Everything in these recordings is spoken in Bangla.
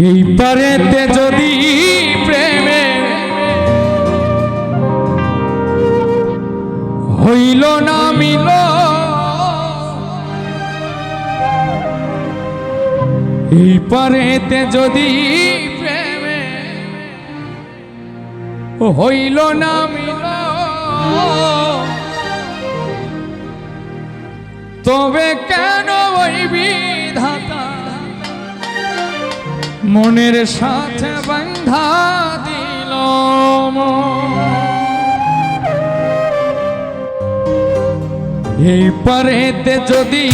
এই পারেতে যদি প্রেমে হইল না মিল এই পারেতে যদি প্রেমে হইল না মিল, তবে কেন বিধাতা মনের সাথে বন্ধা দিল এই পারেতে যদি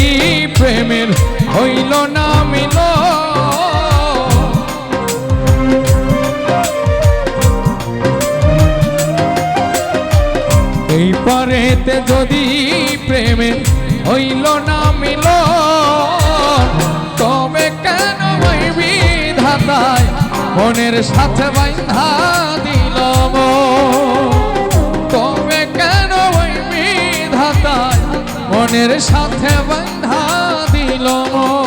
প্রেমের হইল না মিল, এই পারেতে যদি প্রেমের হইল না মিল মনের সাথে বাইন্ধা দিল তবে কেন ওই বিধাতায় মনের সাথে বাইন্ধা দিল প্রীতি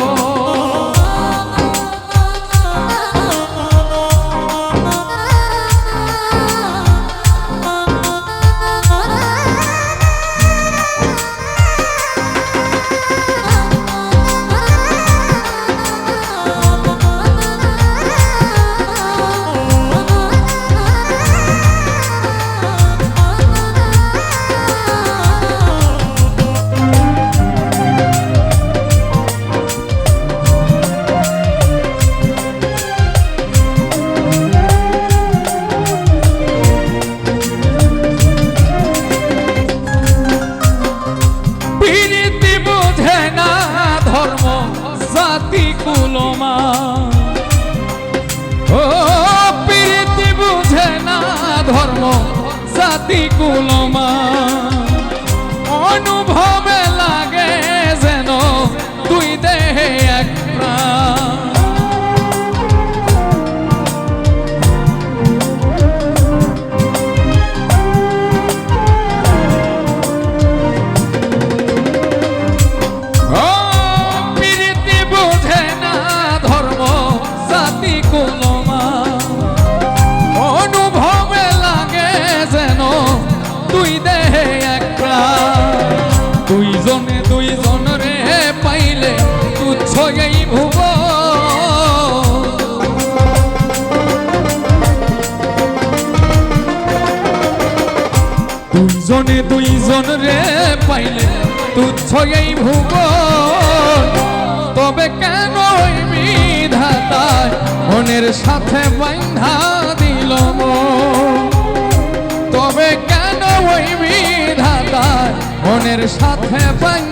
জাতি কুলমা। ও প্রীতি বুঝে না ধর্ম জাতি কুলমা। তুচ্ছ এই ভুব দুইজনে দুইজন রে পাইলে তুচ্ছ এই ভুব তবে কেন বিধাতায় মনের সাথে বান্ধা দিল? তবে কেন ওই বিধাতায় মনের সাথে বান্ধা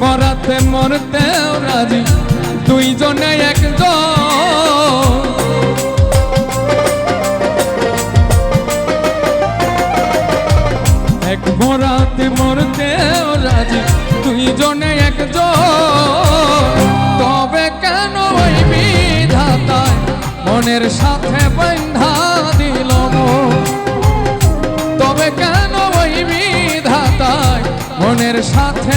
বরাতে মরতেও রাজি, দুইজনে একজন। এক বরাতে মরতেও রাজি, দুইজনে একজন। তবে কেন ওই বিধাতায় মনের সাথে বন্ধা দিল তবে কেন বিধাতায় মনের সাথে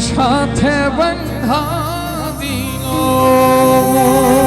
সাথে বন্ধা দিও